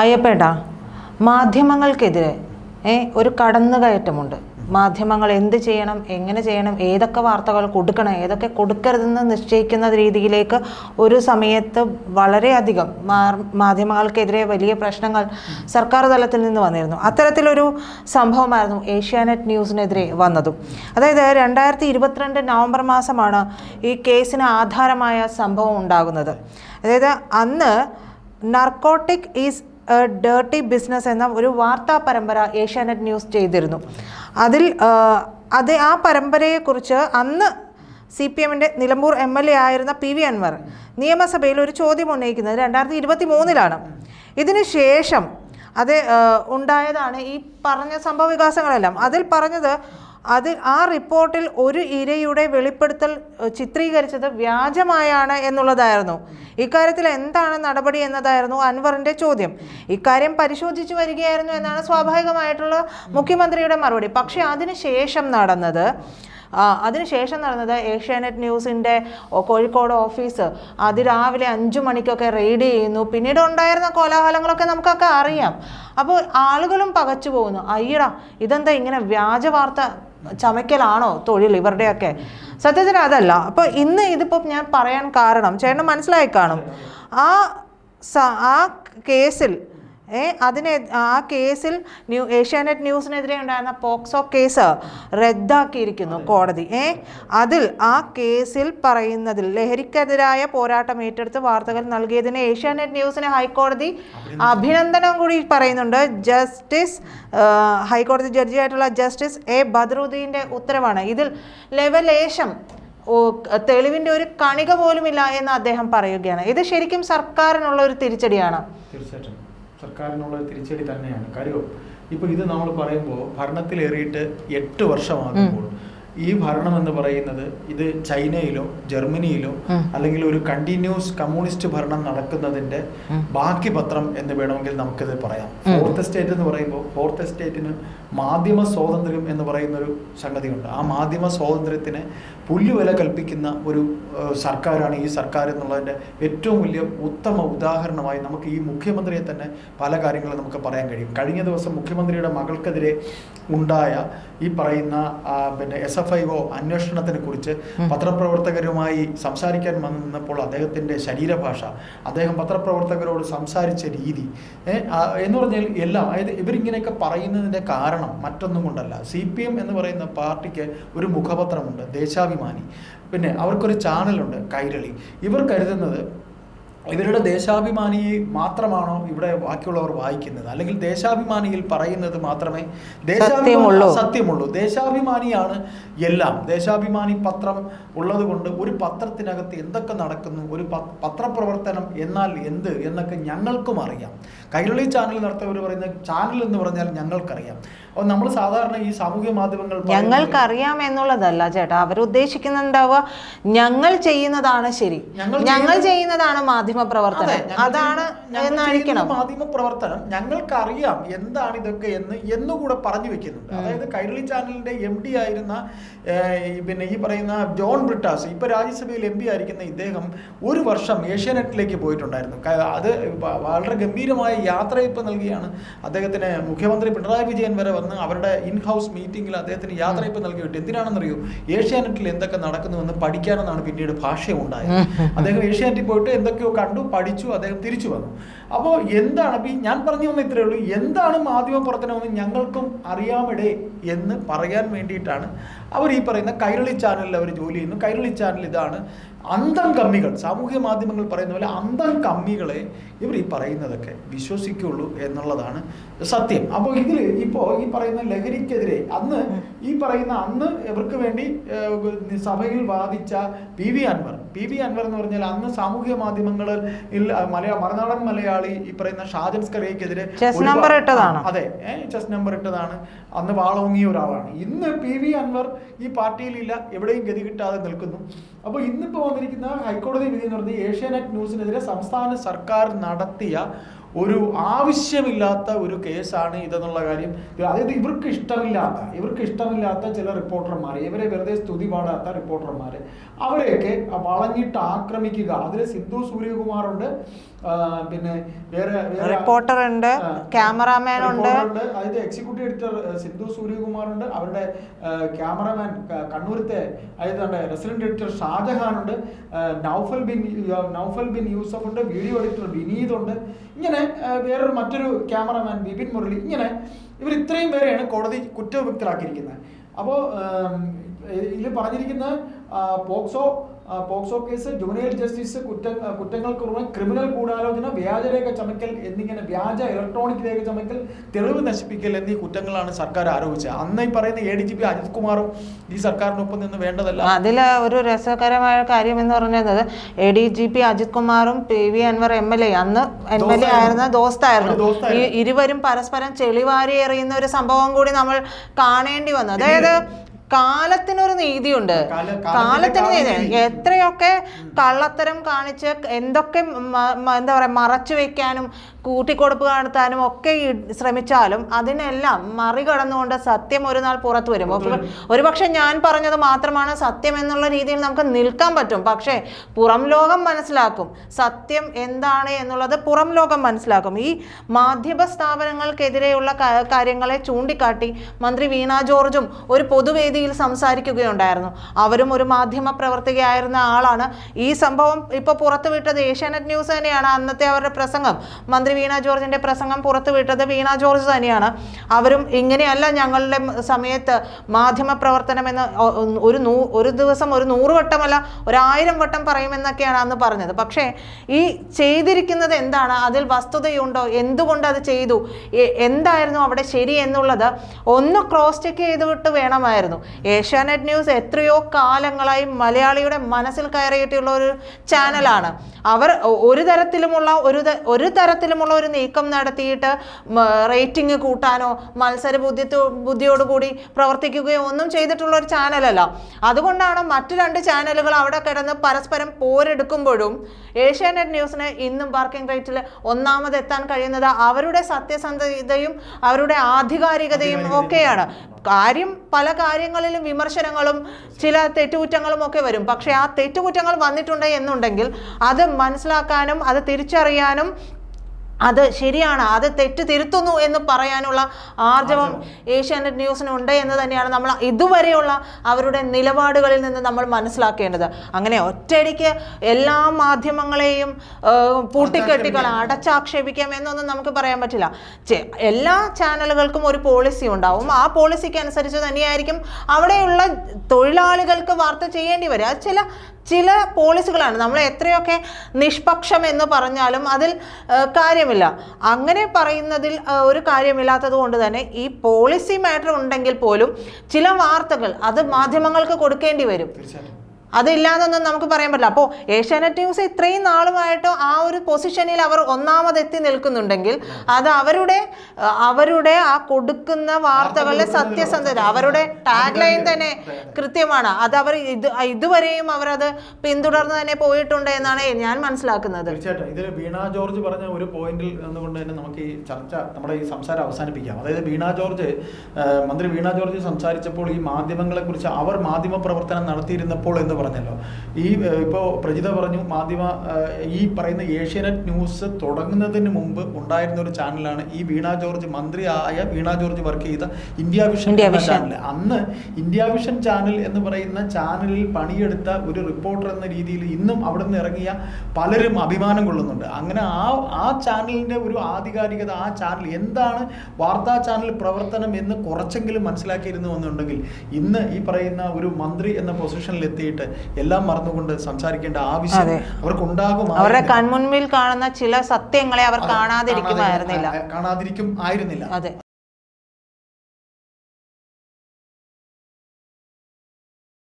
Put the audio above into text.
അയ്യപ്പേട്ടാ മാധ്യമങ്ങൾക്കെതിരെ ഒരു കടന്നുകയറ്റമുണ്ട്. മാധ്യമങ്ങൾ എന്ത് ചെയ്യണം എങ്ങനെ ചെയ്യണം ഏതൊക്കെ വാർത്തകൾ കൊടുക്കണം ഏതൊക്കെ കൊടുക്കരുതെന്ന് നിശ്ചയിക്കുന്ന രീതിയിലേക്ക് ഒരു സമയത്ത് വളരെയധികം മാധ്യമങ്ങൾക്കെതിരെ വലിയ പ്രശ്നങ്ങൾ സർക്കാർ തലത്തിൽ നിന്ന് വന്നിരുന്നു. അത്തരത്തിലൊരു സംഭവമായിരുന്നു ഏഷ്യാനെറ്റ് ന്യൂസിനെതിരെ വന്നതും. അതായത് രണ്ടായിരത്തി ഇരുപത്തിരണ്ട് നവംബർ മാസമാണ് ഈ കേസിന് ആധാരമായ സംഭവം ഉണ്ടാകുന്നത്. അതായത് അന്ന് നർക്കോട്ടിക് ഈസ് ഡേർട്ടി ബിസിനസ് എന്ന ഒരു വാർത്താ പരമ്പര ഏഷ്യാനെറ്റ് ന്യൂസ് ചെയ്തിരുന്നു. അതിൽ അത് ആ പരമ്പരയെക്കുറിച്ച് അന്ന് സി പി എമ്മിന്റെ നിലമ്പൂർ എം എൽ എ ആയിരുന്ന പി വി അൻവർ നിയമസഭയിൽ ഒരു ചോദ്യം ഉന്നയിക്കുന്നത് രണ്ടായിരത്തി ഇരുപത്തി മൂന്നിലാണ് ഇതിന് ശേഷം അത് ഉണ്ടായതാണ് ഈ പറഞ്ഞ സംഭവ വികാസങ്ങളെല്ലാം അതിൽ പറഞ്ഞത് അത് ആ റിപ്പോർട്ടിൽ ഒരു ഇരയുടെ വെളിപ്പെടുത്തൽ ചിത്രീകരിച്ചത് വ്യാജമായാണ് എന്നുള്ളതായിരുന്നു. ഇക്കാര്യത്തിൽ എന്താണ് നടപടി എന്നതായിരുന്നു അൻവറിന്റെ ചോദ്യം. ഇക്കാര്യം പരിശോധിച്ചു വരികയായിരുന്നു എന്നാണ് സ്വാഭാവികമായിട്ടുള്ള മുഖ്യമന്ത്രിയുടെ മറുപടി. പക്ഷേ അതിനുശേഷം നടന്നത് അതിനുശേഷം നടന്നത് ഏഷ്യാനെറ്റ് ന്യൂസിന്റെ കോഴിക്കോട് ഓഫീസ്. അതിരാവിലെ അഞ്ചു മണിക്കൊക്കെ റെയ്ഡ് ചെയ്യുന്നു. പിന്നീട് ഉണ്ടായിരുന്ന കോലാഹലങ്ങളൊക്കെ നമുക്കൊക്കെ അറിയാം. അപ്പോൾ ആളുകളും പകച്ചു പോകുന്നു അയ്യടാ ഇതെന്താ ഇങ്ങനെ വ്യാജ വാർത്ത ചമയ്ക്കലാണോ തൊഴിൽ ഇവരുടെയൊക്കെ? സത്യത്തിൽ അതല്ല. അപ്പോൾ ഇന്ന് ഇതിപ്പോ ഞാൻ പറയാൻ കാരണം ചേട്ടന് മനസ്സിലായി കാണും. ആ ആ കേസിൽ ഏ അതിനെ ആ കേസിൽ ന്യൂ ഏഷ്യാനെറ്റ് ന്യൂസിനെതിരെ ഉണ്ടായിരുന്ന പോക്സോ കേസ് റദ്ദാക്കിയിരിക്കുന്നു കോടതി. ഏ അതിൽ ആ കേസിൽ പറയുന്നതിൽ ലഹരിക്കെതിരായ പോരാട്ടം ഏറ്റെടുത്ത് വാർത്തകൾ നൽകിയതിന് ഏഷ്യാനെറ്റ് ന്യൂസിന് ഹൈക്കോടതി അഭിനന്ദനം കൂടി പറയുന്നുണ്ട്. ജസ്റ്റിസ് ഹൈക്കോടതി ജഡ്ജിയായിട്ടുള്ള ജസ്റ്റിസ് എ ബദറുദ്ദീന്റെ ഉത്തരവാണ്. ഇതിൽ ലെവലേശം തെളിവിന്റെ ഒരു കണിക പോലുമില്ല എന്ന് അദ്ദേഹം പറയുകയാണ്. ഇത് ശരിക്കും സർക്കാരിനുള്ള ഒരു തിരിച്ചടിയാണ്. തീർച്ചയായിട്ടും. സർക്കാരിനുള്ള തിരിച്ചടി തന്നെയാണ്. കാര്യം ഇപ്പോൾ ഇത് നമ്മൾ പറയുമ്പോൾ ഭരണത്തിലേറിയിട്ട് എട്ട് വർഷമാകുമ്പോൾ ഈ ഭരണം എന്ന് പറയുന്നത് ഇത് ചൈനയിലോ ജർമ്മനിയിലോ അല്ലെങ്കിൽ ഒരു കണ്ടിന്യൂസ് കമ്മ്യൂണിസ്റ്റ് ഭരണം നടക്കുന്നതിന്റെ ബാക്കി പത്രം എന്ന് വേണമെങ്കിൽ നമുക്കിത് പറയാം. ഫോർത്ത് എസ്റ്റേറ്റ് എന്ന് പറയുമ്പോൾ ഫോർത്ത് എസ്റ്റേറ്റിന് മാധ്യമ സ്വാതന്ത്ര്യം എന്ന് പറയുന്ന ഒരു സംഗതിയുണ്ട്. ആ മാധ്യമ സ്വാതന്ത്ര്യത്തിന് പുല്ലുവില കൽപ്പിക്കുന്ന ഒരു സർക്കാരാണ് ഈ സർക്കാർ എന്നുള്ളതിന്റെ ഏറ്റവും വലിയ ഉത്തമ ഉദാഹരണമായി നമുക്ക് ഈ മുഖ്യമന്ത്രിയെ തന്നെ പല കാര്യങ്ങളും നമുക്ക് പറയാൻ കഴിയും. കഴിഞ്ഞ ദിവസം മുഖ്യമന്ത്രിയുടെ മകൾക്കെതിരെ ഉണ്ടായ ഈ പറയുന്ന പിന്നെ എസ് എഫ് ഐ ഒ അന്വേഷണത്തിനെ കുറിച്ച് പത്രപ്രവർത്തകരുമായി സംസാരിക്കാൻ വന്നപ്പോൾ അദ്ദേഹത്തിന്റെ ശരീരഭാഷ അദ്ദേഹം പത്രപ്രവർത്തകരോട് സംസാരിച്ച രീതി എന്ന് പറഞ്ഞാൽ എല്ലാം അതായത് ഇവരിങ്ങനെയൊക്കെ പറയുന്നതിന്റെ കാരണം മറ്റൊന്നും കൊണ്ടല്ല സി പി എം എന്ന് പറയുന്ന പാർട്ടിക്ക് ഒരു മുഖപത്രമുണ്ട് ദേശാഭിമാനി. പിന്നെ അവർക്കൊരു ചാനലുണ്ട് കൈരളി. ഇവർ കരുതുന്നത് ഇവരുടെ ദേശാഭിമാനി മാത്രമാണോ ഇവിടെ ബാക്കിയുള്ളവർ വായിക്കുന്നത്? അല്ലെങ്കിൽ ദേശാഭിമാനിയിൽ പറയുന്നത് മാത്രമേ ദേശാഭിമാനി സത്യമുള്ളൂ. ദേശാഭിമാനിയാണ് എല്ലാം. ദേശാഭിമാനി പത്രം ഉള്ളത് കൊണ്ട് ഒരു പത്രത്തിനകത്ത് എന്തൊക്കെ നടക്കുന്നു ഒരു പത്രപ്രവർത്തനം എന്നാൽ എന്ത് എന്നൊക്കെ ഞങ്ങൾക്കും അറിയാം. കൈരളി ചാനൽ നടത്തവർ പറയുന്ന ചാനൽ എന്ന് പറഞ്ഞാൽ ഞങ്ങൾക്കറിയാം. അപ്പോൾ നമ്മൾ സാധാരണ ഈ സാമൂഹ്യ മാധ്യമങ്ങൾ ഞങ്ങൾക്കറിയാം എന്നുള്ളതല്ല ചേട്ടാ. അവരുദ്ദേശിക്കുന്നുണ്ടാവുക ഞങ്ങൾ ചെയ്യുന്നതാണ് ശരി. ഞങ്ങൾ ചെയ്യുന്നതാണ് മാധ്യമ പ്രവർത്തനം അതാണ് മാധ്യമ പ്രവർത്തനം ഞങ്ങൾക്കറിയാം എന്താണ് ഇതൊക്കെ എന്ന് എന്നുകൂടെ പറഞ്ഞു വെക്കുന്നുണ്ട്. അതായത് കൈരളി ചാനലിന്റെ എം ഡി ആയിരുന്ന പിന്നെ ഈ പറയുന്ന ജോൺ ബ്രിട്ടാസ് ഇപ്പൊ രാജ്യസഭയിൽ എം പി ആയിരിക്കുന്ന ഇദ്ദേഹം ഒരു വർഷം ഏഷ്യാനെറ്റിലേക്ക് പോയിട്ടുണ്ടായിരുന്നു. അത് വളരെ ഗംഭീരമായ യാത്ര ഇപ്പൊ നൽകിയാണ്. അദ്ദേഹത്തിന് മുഖ്യമന്ത്രി പിണറായി വിജയൻ വരെ വന്ന് അവരുടെ ഇൻ ഹൗസ് മീറ്റിംഗിൽ അദ്ദേഹത്തിന് യാത്രയപ്പ് നൽകി വിട്ടു എന്തിനാണെന്നറിയോ? ഏഷ്യാനെറ്റിൽ എന്തൊക്കെ നടക്കുന്നുവെന്ന് പഠിക്കാനെന്നാണ് പിന്നീട് ഭാഷ ഉണ്ടായത്. അദ്ദേഹം ഏഷ്യാനെറ്റിൽ പോയിട്ട് എന്തൊക്കെയോ കണ്ടു പഠിച്ചു അദ്ദേഹം തിരിച്ചു വന്നു. അപ്പോൾ എന്താണ് ഇപ്പം ഞാൻ പറഞ്ഞു വന്ന ഇത്രയേ ഉള്ളൂ. എന്താണ് മാധ്യമ പ്രവർത്തനമെന്ന് ഞങ്ങൾക്കും അറിയാമിടേ എന്ന് പറയാൻ വേണ്ടിയിട്ടാണ് അവർ ഈ പറയുന്ന കൈരളി ചാനലിൽ അവർ ജോലി ചെയ്യുന്നു. കൈരളി ചാനൽ ഇതാണ് അന്തം കമ്മികൾ. സാമൂഹ്യ മാധ്യമങ്ങൾ പറയുന്ന പോലെ അന്തം കമ്മികളെ ഇവർ ഈ പറയുന്നതൊക്കെ വിശ്വസിക്കുള്ളൂ എന്നുള്ളതാണ് സത്യം. അപ്പോൾ ഇതിൽ ഇപ്പോൾ ഈ പറയുന്ന ലഹരിക്കെതിരെ അന്ന് ഈ പറയുന്ന അന്ന് ഇവർക്ക് വേണ്ടി സഭയിൽ വാദിച്ച P V Anvar. P V Anvar എന്ന് പറഞ്ഞാൽ അന്ന് സാമൂഹ്യ മാധ്യമങ്ങളിൽ മലയാള മറുനാടൻ മലയാളി ഈ പറയുന്ന ഷാജൻ സ്കറിയക്കെതിരെ. അതെ ചെസ് നമ്പർ ഇട്ടതാണ്. അന്ന് വാളോങ്ങിയ ഒരാളാണ്. ഇന്ന് പി വി അൻവർ ഈ പാർട്ടിയിലില്ല എവിടെയും ഗതി കിട്ടാതെ നിൽക്കുന്നു. അപ്പോൾ ഇന്നിപ്പോൾ വന്നിരിക്കുന്ന ഹൈക്കോടതി വിധി എന്ന് പറഞ്ഞാൽ ഏഷ്യാനെറ്റ് ന്യൂസിനെതിരെ സംസ്ഥാന സർക്കാർ നടത്തിയ ഒരു ആവശ്യമില്ലാത്ത ഒരു കേസാണ് ഇതെന്നുള്ള കാര്യം. അതായത് ഇവർക്ക് ഇഷ്ടമില്ലാത്ത ഇവർക്ക് ഇഷ്ടമില്ലാത്ത ചില റിപ്പോർട്ടർമാർ ഇവരെ വെറുതെ സ്തുതി പാടാത്ത റിപ്പോർട്ടർമാർ അവരെയൊക്കെ വളഞ്ഞിട്ട് ആക്രമിക്കുക. അതിൽ സിന്ധു സൂര്യകുമാറുണ്ട് ഉണ്ട് പിന്നെ വേറെ റിപ്പോർട്ടർ ഉണ്ട് ക്യാമറാമാൻ ഉണ്ട് അതായത് എക്സിക്യൂട്ടീവ് എഡിറ്റർ സിന്ധു സൂര്യകുമാറുണ്ട് അവരുടെ ക്യാമറാമാൻ കണ്ണൂരത്തെ അതായത് റെസിഡന്റ് എഡിറ്റർ ഷാജഹാൻ ഉണ്ട് നൗഫൽ ബിൻ നൗഫൽ ബിൻ യൂസഫ് ഉണ്ട് വീഡിയോ എഡിറ്റർ വിനീത് ഉണ്ട് ഇങ്ങനെ വേറൊരു മറ്റൊരു ക്യാമറമാൻ ബിപിൻ മുരളി ഇങ്ങനെ ഇവർ ഇത്രയും പേരെയാണ് കോടതി കുറ്റവിമുക്തരാക്കിയിരിക്കുന്നത്. അപ്പോൾ ഇതിൽ പറഞ്ഞിരിക്കുന്ന POCSO POCSO case juvenile justice കുറ്റ കുറ്റങ്ങൾക്ക് പുറമെ ക്രിമിനൽ ഗൂഢാലോചന വ്യാജരേഖ ചമയ്ക്കൽ എന്നിങ്ങനെ വ്യാജ ഇലക്ട്രോണിക് രേഖ ചമയ്ക്കൽ തെളിവ് നശിപ്പിക്കൽ എന്നീ കുറ്റങ്ങളാണ് സർക്കാർ ആരോപിച്ചത് അന്ന് ഈ പറയുന്ന A D G P Ajith കുമാറും ഈ സർക്കാരിനൊപ്പം നിന്ന് വേണ്ടതല്ല അതിൽ ഒരു രസകരമായ കാര്യം എന്ന് പറയുന്നത് A D G P Ajith കുമാറും P V Anvar M L A അന്ന് എം എൽ എ. ആയിരുന്ന ദോസ്തായിരുന്നു ദോസ്തായിരുന്നു. ഈ ഇരുവരും പരസ്പരം ചെളിവാരി എറിയുന്ന ഒരു സംഭവം കൂടി നമ്മൾ കാണേണ്ടി വന്നു അതായത് കാലത്തിനൊരു നീതിയുണ്ട് കാലത്തിന് നീതി. എത്രയൊക്കെ കള്ളത്തരം കാണിച്ച് എന്തൊക്കെ എന്താ പറയാ മറച്ചു വെക്കാനും കൂട്ടിക്കൊടുപ്പ് നടത്താനും ഒക്കെ ശ്രമിച്ചാലും അതിനെല്ലാം മറികടന്നുകൊണ്ട് സത്യം ഒരു നാൾ പുറത്തു വരും. ഒരു- ഒരുപക്ഷെ ഞാൻ പറഞ്ഞത് മാത്രമാണ് സത്യം എന്നുള്ള രീതിയിൽ നമുക്ക് നിൽക്കാൻ പറ്റും. പക്ഷേ പുറം ലോകം മനസ്സിലാക്കും സത്യം എന്താണ് എന്നുള്ളത് പുറം ലോകം മനസ്സിലാക്കും. ഈ മാധ്യമ സ്ഥാപനങ്ങൾക്കെതിരെയുള്ള കാര്യങ്ങളെ ചൂണ്ടിക്കാട്ടി മന്ത്രി വീണ ജോർജും ഒരു പൊതുവേദിയിൽ സംസാരിക്കുകയുണ്ടായിരുന്നു. അവരും ഒരു മാധ്യമ പ്രവർത്തകയായിരുന്ന ആളാണ്. ഈ സംഭവം ഇപ്പോൾ പുറത്തുവിട്ടത് ഏഷ്യാനെറ്റ് ന്യൂസ് തന്നെയാണ് അന്നത്തെ അവരുടെ പ്രസംഗം. മന്ത്രി വീണ ജോർജിന്റെ പ്രസംഗം പുറത്തുവിട്ടത് വീണ ജോർജ് തന്നെയാണ്. അവരും ഇങ്ങനെയല്ല ഞങ്ങളുടെ സമയത്ത് മാധ്യമ പ്രവർത്തനം എന്ന് ഒ- ഒ- ഒരു നൂ ഒരു ദിവസം ഒരു നൂറ് വട്ടമല്ല ഒരായിരം വട്ടം പറയുമെന്നൊക്കെയാണ് അന്ന് പറഞ്ഞത്. പക്ഷേ ഈ ചെയ്തിരിക്കുന്നത് എന്താണ്? അതിൽ വസ്തുതയുണ്ടോ? എന്തുകൊണ്ട് അത് ചെയ്തു? എന്തായിരുന്നു അവിടെ ശരി എന്നുള്ളത് ഒന്ന് ക്രോസ് ചെക്ക് ചെയ്തിട്ട് വേണമായിരുന്നു. ഏഷ്യാനെറ്റ് ന്യൂസ് എത്രയോ കാലങ്ങളായി മലയാളിയുടെ മനസ്സിൽ കയറിയിട്ടുള്ള ഒരു ചാനലാണ് അവർ ഒരു തരത്തിലുമുള്ള ഒരു ഒരു തരത്തിലുമുള്ള ഒരു നീക്കം നടത്തിയിട്ട് റേറ്റിംഗ് കൂട്ടാനോ മത്സര ബുദ്ധി ബുദ്ധിയോടുകൂടി പ്രവർത്തിക്കുകയോ ഒന്നും ചെയ്തിട്ടുള്ള ഒരു ചാനലല്ല. അതുകൊണ്ടാണ് മറ്റു രണ്ട് ചാനലുകൾ അവിടെ കിടന്ന് പരസ്പരം പോരെടുക്കുമ്പോഴും ഏഷ്യാനെറ്റ് ന്യൂസിന് ഇന്നും വർക്കിംഗ് റേറ്റിൽ ഒന്നാമത് എത്താൻ കഴിയുന്നത് അവരുടെ സത്യസന്ധതയും അവരുടെ ആധികാരികതയും. ഒക്കെയാണ്. കാര്യം പല കാര്യങ്ങളിലും വിമർശനങ്ങളും ചില തെറ്റുകുറ്റങ്ങളും ഒക്കെ വരും. പക്ഷേ ആ തെറ്റുകുറ്റങ്ങൾ വന്നിട്ടുണ്ട് എന്നുണ്ടെങ്കിൽ അത് മനസ്സിലാക്കാനും അത് തിരിച്ചറിയാനും അത് ശരിയാണ് അത് തെറ്റ് തിരുത്തുന്നു എന്ന് പറയാനുള്ള ആർജവം ഏഷ്യാനെറ്റ് ന്യൂസിന് ഉണ്ട് എന്ന് തന്നെയാണ് നമ്മൾ ഇതുവരെയുള്ള അവരുടെ നിലപാടുകളിൽ നിന്ന് നമ്മൾ മനസ്സിലാക്കേണ്ടത്. അങ്ങനെ ഒറ്റയടിക്ക് എല്ലാ മാധ്യമങ്ങളെയും പൂട്ടിക്കെട്ടികൾ അടച്ചാക്ഷേപിക്കാം എന്നൊന്നും നമുക്ക് പറയാൻ പറ്റില്ല. എല്ലാ ചാനലുകൾക്കും ഒരു പോളിസി ഉണ്ടാവും. ആ പോളിസിക്ക് അനുസരിച്ച് തന്നെയായിരിക്കും അവിടെയുള്ള തൊഴിലാളികൾക്ക് വാർത്ത ചെയ്യേണ്ടി വരിക. ചില ചില പോളിസികളാണ് നമ്മൾ എത്രയൊക്കെ നിഷ്പക്ഷം എന്ന് പറഞ്ഞാലും അതിൽ ആ, കാര്യമില്ല. അങ്ങനെ പറയുന്നതിൽ ഒരു കാര്യമില്ലാത്തത് കൊണ്ട് തന്നെ ഈ പോളിസി മാറ്റർ ഉണ്ടെങ്കിൽ പോലും ചില വാർത്തകൾ അത് മാധ്യമങ്ങൾക്ക് കൊടുക്കേണ്ടി വരും. അതില്ലാതൊന്നും നമുക്ക് പറയാൻ പറ്റില്ല. അപ്പോൾ ഏഷ്യാനെറ്റ് ന്യൂസ് ഇത്രയും നാളുമായിട്ട് ആ ഒരു പൊസിഷനിൽ അവർ ഒന്നാമതെത്തി നിൽക്കുന്നുണ്ടെങ്കിൽ അത് അവരുടെ അവരുടെ ആ കൊടുക്കുന്ന വാർത്തകളുടെ സത്യസന്ധത അവരുടെ ടാഗ് ലൈൻ തന്നെ കൃത്യമാണ്. അത് അവർ ഇത് ഇതുവരെയും അവരത് പിന്തുടർന്ന് തന്നെ പോയിട്ടുണ്ട് എന്നാണ് ഞാൻ മനസ്സിലാക്കുന്നത്. തീർച്ചയായിട്ടും. ഇതിൽ വീണ ജോർജ് പറഞ്ഞ ഒരു പോയിന്റിൽ നിന്നുകൊണ്ട് തന്നെ നമുക്ക് ഈ ചർച്ച നമ്മുടെ ഈ സംസാരം അവസാനിപ്പിക്കാം. അതായത് വീണ ജോർജ് മന്ത്രി വീണ ജോർജ് സംസാരിച്ചപ്പോൾ ഈ മാധ്യമങ്ങളെ കുറിച്ച് അവർ മാധ്യമ പ്രവർത്തനം നടത്തിയിരുന്നപ്പോൾ എന്ന് പറഞ്ഞല്ലോ. ഈ ഇപ്പോൾ പ്രജിത പറഞ്ഞു മാധ്യമ ഈ പറയുന്ന ഏഷ്യാനെറ്റ് ന്യൂസ് തുടങ്ങുന്നതിന് മുമ്പ് ഉണ്ടായിരുന്ന ഒരു ചാനലാണ് ഈ വീണ ജോർജ് മന്ത്രി ആയ വീണ ജോർജ് വർക്ക് ചെയ്ത India Vision India Vision. Channel അന്ന് ഇന്ത്യ വിഷൻ ചാനൽ എന്ന് പറയുന്ന ചാനലിൽ പണിയെടുത്ത ഒരു റിപ്പോർട്ടർ എന്ന രീതിയിൽ ഇന്നും അവിടെ നിന്ന് ഇറങ്ങിയ പലരും അഭിമാനം കൊള്ളുന്നുണ്ട്. അങ്ങനെ ആ ആ ചാനലിന്റെ ഒരു ആധികാരികത ആ ചാനൽ എന്താണ് വാർത്താ ചാനൽ പ്രവർത്തനം എന്ന് കുറച്ചെങ്കിലും മനസ്സിലാക്കിയിരുന്നു എന്നുണ്ടെങ്കിൽ ഇന്ന് ഈ പറയുന്ന ഒരു മന്ത്രി എന്ന പൊസിഷനിൽ എത്തിയിട്ട് എല്ലാം മറന്നുകൊണ്ട് സംസാരിക്കേണ്ട ആവശ്യം അവർക്ക് അവർക്കുണ്ടാകും അവരുടെ കൺമുൻപിൽ കാണുന്ന ചില സത്യങ്ങളെ അവർ കാണാതിരിക്കുമായിരുന്നില്ല. കാണാതിരിക്കും ആയിരുന്നില്ല.